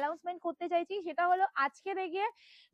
Announcement করতে চাইছি, সেটা হলো আজকে থেকে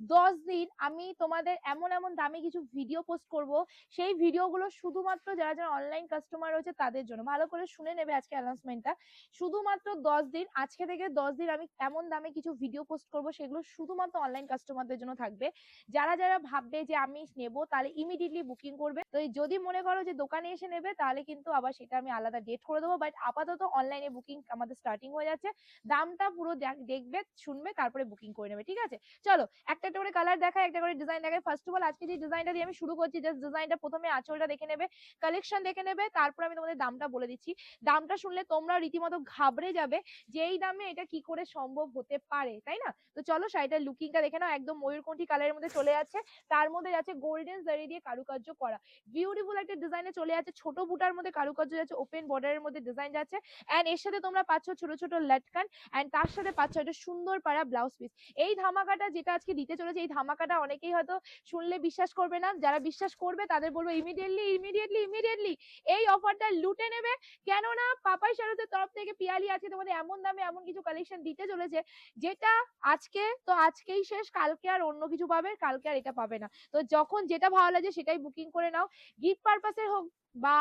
দশ দিন আমি তোমাদের এমন এমন দামি কিছু ভিডিও পোস্ট করব। সেই ভিডিওগুলো শুধুমাত্র যারা যারা অনলাইন কাস্টমার রয়েছে তাদের জন্য। ভালো করে শুনে নেবে আজকে অ্যানাউন্সমেন্টটা শুধুমাত্র দশ দিন, আজকে থেকে দশ দিন আমি এমন দামে কিছু ভিডিও পোস্ট করব, সেগুলো শুধুমাত্র অনলাইন কাস্টমারদের জন্য থাকবে। যারা যারা ভাববে যে আমি নেব, তাহলে ইমিডিয়েটলি বুকিং করবে। তো যদি মনে করো যে দোকানে এসে নেবে, তাহলে কিন্তু আবার সেটা আমি আলাদা ডেট করে দেবো। বাট আপাতত অনলাইনে বুকিং আমাদের স্টার্টিং হয়ে যাচ্ছে। দামটা পুরো দেখ- দেখবে, শুনবে, তারপরে বুকিং করে নেবে, ঠিক আছে? চলো, একটা একটা করে কালার দেখায়, একটা করে ডিজাইন দেখায়। ফার্স্ট অফ অল আজকে যে ডিজাইনটা দিয়ে আমি শুরু করছি জাস্ট ডিজাইনটা প্রথমে আঁচলটা দেখে নেবে কালেকশন দেখে নেবে, তারপর আমি তোমাদের দামটা বলে দিচ্ছি। দামটা শুনলে তোমরা রীতিমতো ঘাবড়ে যাবে যে এই দামে এটা কি করে সম্ভব হতে পারে, তাই না? তো চলো, শাড়িটার লুকিংটা দেখে নাও, একদম ময়ূরকণ্ঠী কালারের মধ্যে চলে যাচ্ছে তার মধ্যে যাচ্ছে গোল্ডেন জারি দিয়ে কারুকার্য করা। বিউটিফুল একটা ডিজাইনে চলে যাচ্ছে ছোট বুটার মধ্যে কারুকার্য যাচ্ছে ওপেন বর্ডারের মধ্যে ডিজাইন যাচ্ছে। এন্ড এর সাথে তোমরা পাচ্ছ ছোট ছোট লটকান এন্ড তার সাথে পাচ্ছ একটা সুন্দর পাড়া ব্লাউজ পিস এই ধামাকাটা যেটা আজকে দিতে চলেছে, এই ধামাকাটা অনেকেই হয়তো শুনলে বিশ্বাস করবে না। যারা বিশ্বাস করবে তাদের বলব ইমিডিয়েটলি ইমিডিয়েটলি ইমিডিয়েটলি এই অফারটা লুটে নেবে। কেননা পাপাই শারদের তরফ থেকে পিয়ালি আজকে তোমাদের এমন দামে এমন কিছু কালেকশন দিতে চলেছে, যেটা আজকে, তো আজকেই শেষ। কালকে আর অন্য কিছু পাবে, কালকে আর এটা পাবে না। তো যখন যেটা ভালো লাগে সেটাই বুকিং করে নাও। গিফট পারপাসে হোক বা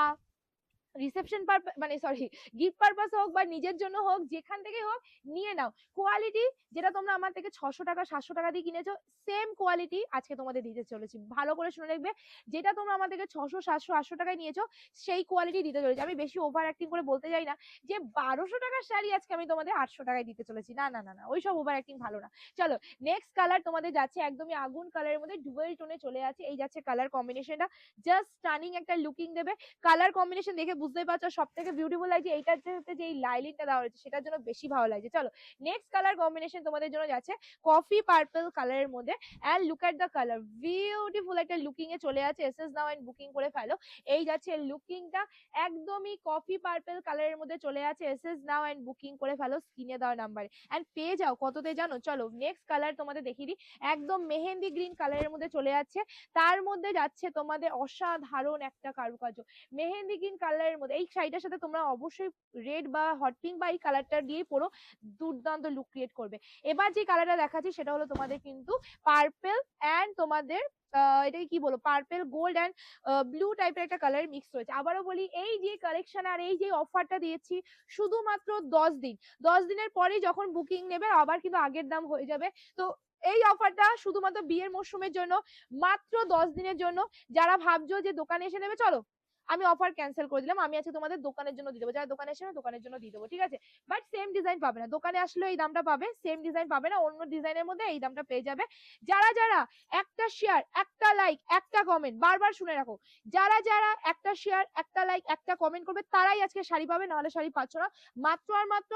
রিসেপশন মানে সরি গিফট পারপাস হোক বা নিজের জন্য হোক, যেখান থেকে হোক, নিয়ে নাও। কোয়ালিটি যেটা তোমরা আমার থেকে ছশো টাকা, সাতশো টাকা দিয়ে কিনেছো সেম কোয়ালিটি আজকে তোমাদের দিতে চলেছি। ভালো করে শুনে রাখবে, যেটা তোমরা আমার থেকে ছশো, সাতশো, আটশো টাকায় নিয়েছো, সেই কোয়ালিটি দিতে চলেছি। আমি বেশি ওভার অ্যাক্টিং করে বলতে চাই না যে, বারোশো টাকার শাড়ি আজকে আমি তোমাদের আটশো টাকায় দিতে চলেছি। না না না না ওই সব ওভার অ্যাক্টিং ভালো না। চলো নেক্সট কালার তোমাদের যাচ্ছে একদমই আগুন কালারের মধ্যে ডুয়েল টোনে চলে আছে। এই যাচ্ছে কালার কম্বিনেশনটা জাস্ট স্টানিং একটা লুকিং দেবে। কালার কম্বিনেশন দেখে বুঝতেই পারছ সব থেকে বিউটিফুল লাগছে এইটার সাথে যে লাইলিনটা দেওয়া হয়েছে, সেটার জন্য বেশি ভালো লাগছে। চলো নেক্সট কালার কম্বিনেশন তোমাদের জন্য যাচ্ছে কফি পার্পল কালারের মধ্যে and look at the colour beautiful একটা লুকিং এ চলে আছে এসএস নাও এন্ড বুকিং করে ফেলো। এই যাচ্ছে লুকিংটা একদমই কফি পার্পল কালারের মধ্যে চলে আছে এসএস নাও এন্ড বুকিং করে ফেলো স্ক্রিনে দেওয়া নাম্বারে অ্যান্ড পেয়ে যাও, কততে জানো? চলো নেক্সট কালার তোমাদের দেখিয়ে দিই। একদম মেহেন্দি গ্রিন কালারের মধ্যে চলে যাচ্ছে, তার মধ্যে যাচ্ছে তোমাদের অসাধারণ একটা কারুকার্য। মেহেন্দি গ্রিন কালারের মধ্যে। এই শাড়িটার সাথে তোমরা অবশ্যই রেড বা হট পিঙ্ক বা এই কালারটা দিয়েই পরো। দুর্দান্ত লুক ক্রিয়েট করবে। এবার যে কালারটা দেখাচ্ছি সেটা হলো তোমাদের কিন্তু পার্পেল অ্যান্ড তোমাদের এটাকে কি বলব? পার্পেল গোল্ড অ্যান্ড ব্লু টাইপের একটা কালার মিক্স রয়েছে। আবারও বলি, এই যে কালেকশন আর এই যে অফারটা দিয়েছি, শুধুমাত্র দশ দিন। দশ দিনের পরেই যখন বুকিং নেবে, আবার কিন্তু আগের দাম হয়ে যাবে। তো এই অফারটা শুধুমাত্র বিয়ের মরশুমের জন্য, মাত্র দশ দিনের জন্য। যারা ভাবছ যে দোকানে এসে নেবে, চলো আমি অফার ক্যান্সেল করে দিলাম, আমি আজকে তোমাদের দোকানের জন্য দিয়ে দেবো। যারা দোকানে এসে দোকানের জন্য দিয়ে দেবো, ঠিক আছে? বাট সেম ডিজাইন পাবে না। দোকানে আসলে এই দামটা পাবে সেম ডিজাইন পাবে না, অন্য ডিজাইনের মধ্যে এই দামটা পেয়ে যাবে। যারা যারা একটা শেয়ার একটা লাইক একটা কমেন্ট বারবার শুনে রাখো। যারা যারা একটা শেয়ার একটা লাইক একটা কমেন্ট করবে, তারাই আজকে শাড়ি পাবে, নাহলে শাড়ি পাচ্ছ না। মাত্র আর মাত্র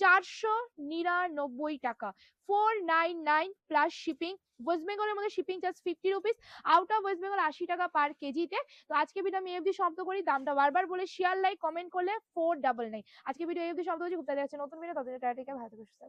চারশো নিরানব্বই টাকা। Four nine nine plus shipping West বেঙ্গলের মধ্যে shipping charge fifty rupees out of West Bengal আশি টাকা পার কেজিতে। তো আজকে ভিডিও আমি এফডি শব্দ করি, দামটা বারবার বলে শেয়ার লাইক কমেন্ট করলে ফোর ডাবল নাইন আজকে ভিডিও এফডি শব্দ করছি, খুব তাড়াতাড়ি নতুন ভিডিও ততদিন টাটা ভালো সুস্থ।